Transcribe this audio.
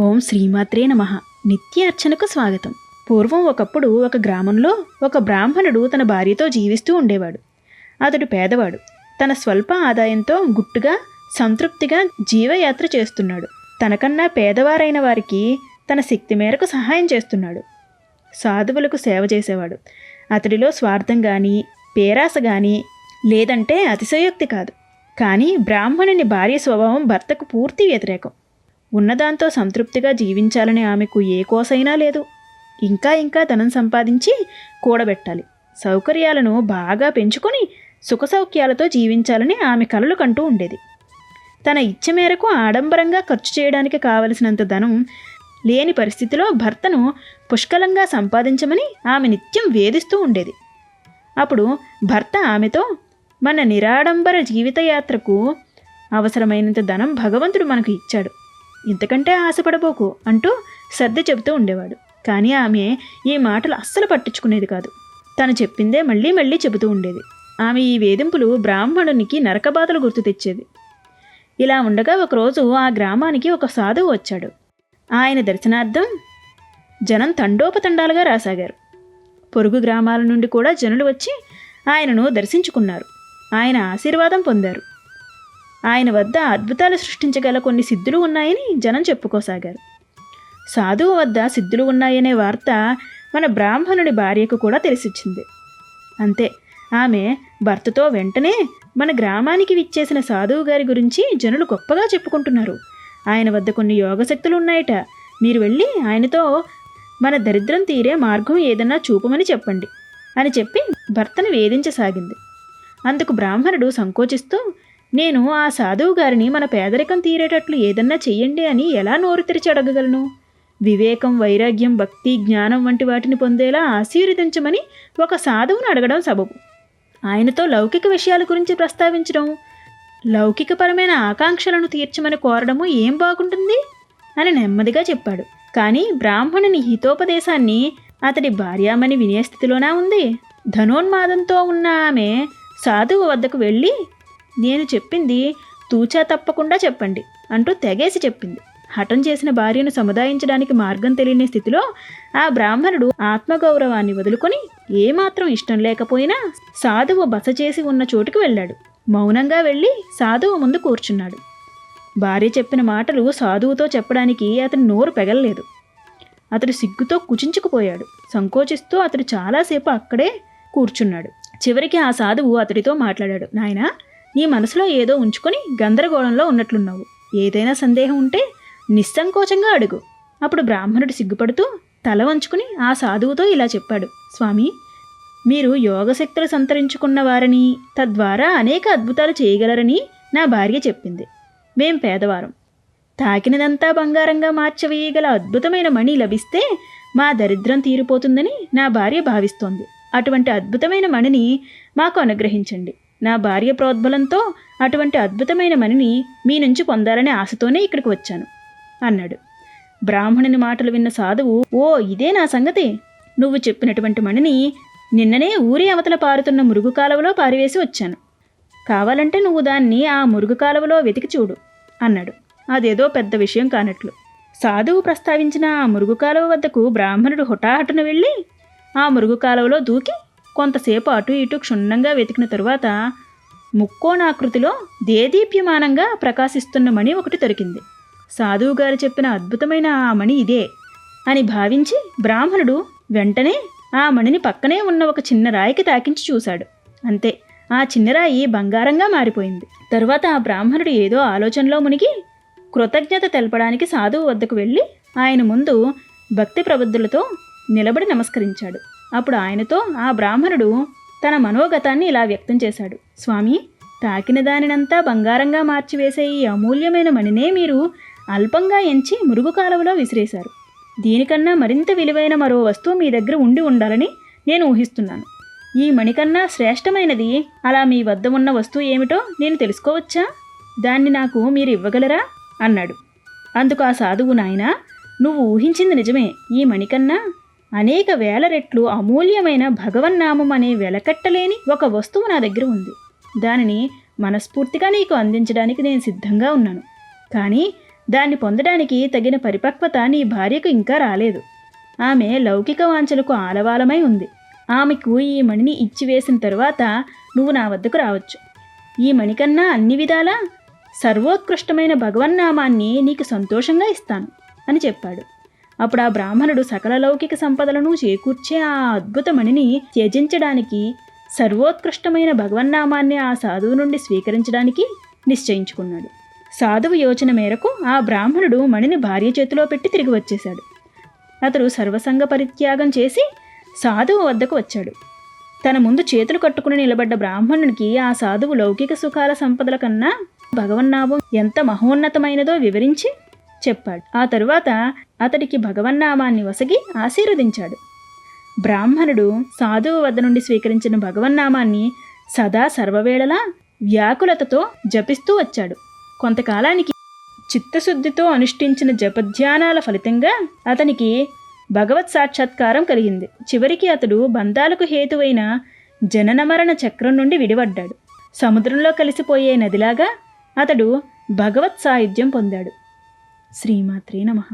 ఓం శ్రీమాత్రే నమ. నిత్య అర్చనకు స్వాగతం. పూర్వం ఒకప్పుడు ఒక గ్రామంలో ఒక బ్రాహ్మణుడు తన భార్యతో జీవిస్తూ ఉండేవాడు. అతడు పేదవాడు. తన స్వల్ప ఆదాయంతో గుట్టుగా సంతృప్తిగా జీవయాత్ర చేస్తున్నాడు. తనకన్నా పేదవారైన వారికి తన శక్తి మేరకు సహాయం చేస్తున్నాడు. సాధువులకు సేవ చేసేవాడు. అతడిలో స్వార్థం కానీ పేరాస కానీ లేదంటే అతిశయోక్తి కాదు. కానీ బ్రాహ్మణుని భార్య స్వభావం భర్తకు పూర్తి వ్యతిరేకం. ఉన్నదాంతో సంతృప్తిగా జీవించాలని ఆమెకు ఏ కోసైనా లేదు. ఇంకా ఇంకా ధనం సంపాదించి కూడబెట్టాలి. సౌకర్యాలను బాగా పెంచుకొని సుఖ సౌఖ్యాలతో జీవించాలని ఆమె కలలు కంటూ ఉండేది. తన ఇచ్చ మేరకు ఆడంబరంగా ఖర్చు చేయడానికి కావలసినంత ధనం లేని పరిస్థితిలో భర్తను పుష్కలంగా సంపాదించమని ఆమె నిత్యం వేధిస్తూ ఉండేది. అప్పుడు భర్త ఆమెతో మన నిరాడంబర జీవితయాత్రకు అవసరమైనంత ధనం భగవంతుడు మనకు ఇచ్చాడు. ఇంతకంటే ఆశపడబోకు అంటూ సర్ది చెబుతూ ఉండేవాడు. కానీ ఆమె ఈ మాటలు అస్సలు పట్టించుకునేది కాదు. తను చెప్పిందే మళ్ళీ మళ్ళీ చెబుతూ ఉండేది. ఆమె ఈ వేధింపులు బ్రాహ్మణునికి నరకబాధలు గుర్తు తెచ్చేది ఇలా ఉండగా ఒకరోజు ఆ గ్రామానికి ఒక సాధువు వచ్చాడు. ఆయన దర్శనార్థం జనం తండోపతండాలుగా రాసాగారు. పొరుగు గ్రామాల నుండి కూడా జనులు వచ్చి ఆయనను దర్శించుకున్నారు. ఆయన ఆశీర్వాదం పొందారు. ఆయన వద్ద అద్భుతాలు సృష్టించగల కొన్ని సిద్ధులు ఉన్నాయని జనం చెప్పుకోసాగారు. సాధువు వద్ద సిద్ధులు ఉన్నాయనే వార్త మన బ్రాహ్మణుడి భార్యకు కూడా తెలిసిచ్చింది. అంతే ఆమె భర్తతో వెంటనే మన గ్రామానికి విచ్చేసిన సాధువు గారి గురించి జనులు గొప్పగా చెప్పుకుంటున్నారు. ఆయన వద్ద కొన్ని యోగశక్తులు ఉన్నాయట మీరు వెళ్ళి ఆయనతో మన దరిద్రం తీరే మార్గం ఏదన్నా చూపమని చెప్పండి అని చెప్పి భర్తను వేధించసాగింది. అందుకు బ్రాహ్మణుడు సంకోచిస్తూ నేను ఆ సాధువు గారిని మన పేదరికం తీరేటట్లు ఏదన్నా చెయ్యండి అని ఎలా నోరు తెరిచి అడగగలను? వివేకం వైరాగ్యం భక్తి జ్ఞానం వంటి వాటిని పొందేలా ఆశీర్వదించమని ఒక సాధువును అడగడం సబబు. ఆయనతో లౌకిక విషయాల గురించి ప్రస్తావించడం లౌకికపరమైన ఆకాంక్షలను తీర్చమని కోరడము ఏం బాగుంటుంది? అని నెమ్మదిగా చెప్పాడు. కానీ బ్రాహ్మణుని హితోపదేశాన్ని అతడి భార్యామణి వినే స్థితిలోనా ఉంది? ధనోన్మాదంతో ఉన్న ఆమె సాధువు వద్దకు వెళ్ళి నేను చెప్పింది తూచా తప్పకుండా చెప్పండి అంటూ తెగేసి చెప్పింది. హఠం చేసిన భార్యను సముదాయించడానికి మార్గం తెలియని స్థితిలో ఆ బ్రాహ్మణుడు ఆత్మగౌరవాన్ని వదులుకొని ఏమాత్రం ఇష్టం లేకపోయినా సాధువు బస చేసి ఉన్న చోటుకు వెళ్ళాడు. మౌనంగా వెళ్ళి సాధువు ముందు కూర్చున్నాడు. భార్య చెప్పిన మాటలు సాధువుతో చెప్పడానికి అతని నోరు పెగలలేదు. అతడు సిగ్గుతో కుచించుకుపోయాడు. సంకోచిస్తూ అతడు చాలాసేపు అక్కడే కూర్చున్నాడు. చివరికి ఆ సాధువు అతడితో మాట్లాడాడు. నాయనా నీ మనసులో ఏదో ఉంచుకొని గందరగోళంలో ఉన్నట్లున్నావు. ఏదైనా సందేహం ఉంటే నిస్సంకోచంగా అడుగు. అప్పుడు బ్రాహ్మణుడు సిగ్గుపడుతూ తల వంచుకుని ఆ సాధువుతో ఇలా చెప్పాడు. స్వామి మీరు యోగశక్తులు సంతరించుకున్న వారని తద్వారా అనేక అద్భుతాలు చేయగలరని నా భార్య చెప్పింది. మేం పేదవారం. తాకినదంతా బంగారంగా మార్చవేయగల అద్భుతమైన మణి లభిస్తే మా దరిద్రం తీరిపోతుందని నా భార్య భావిస్తోంది. అటువంటి అద్భుతమైన మణిని మాకు అనుగ్రహించండి. నా భార్య ప్రోద్బలంతో అటువంటి అద్భుతమైన మణిని మీ నుంచి పొందాలనే ఆశతోనే ఇక్కడికి వచ్చాను అన్నాడు. బ్రాహ్మణుని మాటలు విన్న సాధువు ఓ ఇదే నా సంగతి. నువ్వు చెప్పినటువంటి మణిని నిన్ననే ఊరి అవతల పారుతున్న మురుగు కాలువలో పారివేసి వచ్చాను. కావాలంటే నువ్వు దాన్ని ఆ మురుగు కాలువలో వెతికి చూడు అన్నాడు. అదేదో పెద్ద విషయం కానట్లు. సాధువు ప్రస్తావించిన ఆ మురుగు కాలువ వద్దకు బ్రాహ్మణుడు హుటాహటను వెళ్ళి ఆ మురుగు కాలువలో దూకి కొంతసేపు అటు ఇటు క్షుణ్ణంగా వెతికిన తరువాత ముక్కోణాకృతిలో దేదీప్యమానంగా ప్రకాశిస్తున్న మణి ఒకటి దొరికింది. సాధువు గారు చెప్పిన అద్భుతమైన ఆ మణి ఇదే అని భావించి బ్రాహ్మణుడు వెంటనే ఆ మణిని పక్కనే ఉన్న ఒక చిన్న రాయికి తాకించి చూశాడు. అంతే ఆ చిన్నరాయి బంగారంగా మారిపోయింది. తరువాత ఆ బ్రాహ్మణుడు ఏదో ఆలోచనలో మునిగి కృతజ్ఞత తెలపడానికి సాధువు వద్దకు వెళ్ళి ఆయన ముందు భక్తి ప్రబుద్ధులతో నిలబడి నమస్కరించాడు. అప్పుడు ఆయనతో ఆ బ్రాహ్మణుడు తన మనోగతాన్ని ఇలా వ్యక్తం చేశాడు. స్వామి తాకిన దానినంతా బంగారంగా మార్చివేసే ఈ అమూల్యమైన మణినే మీరు అల్పంగా ఎంచి మురుగు కాలువలో విసిరేశారు. దీనికన్నా మరింత విలువైన మరో వస్తువు మీ దగ్గర ఉండి ఉండాలని నేను ఊహిస్తున్నాను. ఈ మణికన్నా శ్రేష్టమైనది అలా మీ వద్ద ఉన్న వస్తువు ఏమిటో నేను తెలుసుకోవచ్చా? దాన్ని నాకు మీరు ఇవ్వగలరా? అన్నాడు. అందుకు ఆ సాధువు నాయన నువ్వు ఊహించింది నిజమే. ఈ మణికన్నా అనేక వేల రెట్లు అమూల్యమైన భగవన్నామం అనే వెలకట్టలేని ఒక వస్తువు నా దగ్గర ఉంది. దానిని మనస్ఫూర్తిగా నీకు అందించడానికి నేను సిద్ధంగా ఉన్నాను. కానీ దాన్ని పొందడానికి తగిన పరిపక్వత నీ భార్యకు ఇంకా రాలేదు. ఆమె లౌకిక వాంఛలకు ఆలవాలమై ఉంది. ఆమెకు ఈ మణిని ఇచ్చివేసిన తరువాత నువ్వు నా వద్దకు రావచ్చు. ఈ మణికన్నా అన్ని విధాలా సర్వోత్కృష్టమైన భగవన్నామాన్ని నీకు సంతోషంగా ఇస్తాను అని చెప్పాడు. అప్పుడు ఆ బ్రాహ్మణుడు సకల లౌకిక సంపదలను చేకూర్చే ఆ అద్భుత మణిని త్యజించడానికి సర్వోత్కృష్టమైన భగవన్నామాన్ని ఆ సాధువు నుండి స్వీకరించడానికి నిశ్చయించుకున్నాడు. సాధువు యోచన మేరకు ఆ బ్రాహ్మణుడు మణిని భార్య చేతిలో పెట్టి తిరిగి వచ్చేశాడు. అతడు సర్వసంగ పరిత్యాగం చేసి సాధువు వద్దకు వచ్చాడు. తన ముందు చేతులు కట్టుకుని నిలబడ్డ బ్రాహ్మణునికి ఆ సాధువు లౌకిక సుఖాల సంపదల కన్నా భగవన్నామం ఎంత మహోన్నతమైనదో వివరించి చెప్పాడు. ఆ తరువాత అతడికి భగవన్నామాన్ని వసగి ఆశీర్వదించాడు. బ్రాహ్మణుడు సాధువు వద్ద నుండి స్వీకరించిన భగవన్నామాన్ని సదా సర్వవేళలా వ్యాకులతతో జపిస్తూ వచ్చాడు. కొంతకాలానికి చిత్తశుద్ధితో అనుష్ఠించిన జపధ్యానాల ఫలితంగా అతనికి భగవత్ సాక్షాత్కారం కలిగింది. చివరికి అతడు బంధాలకు హేతువైన జనన మరణ చక్రం నుండి విడిపడ్డాడు. సముద్రంలో కలిసిపోయే నదిలాగా అతడు భగవత్ సాయుధ్యం పొందాడు. శ్రీమాత్రే నమః.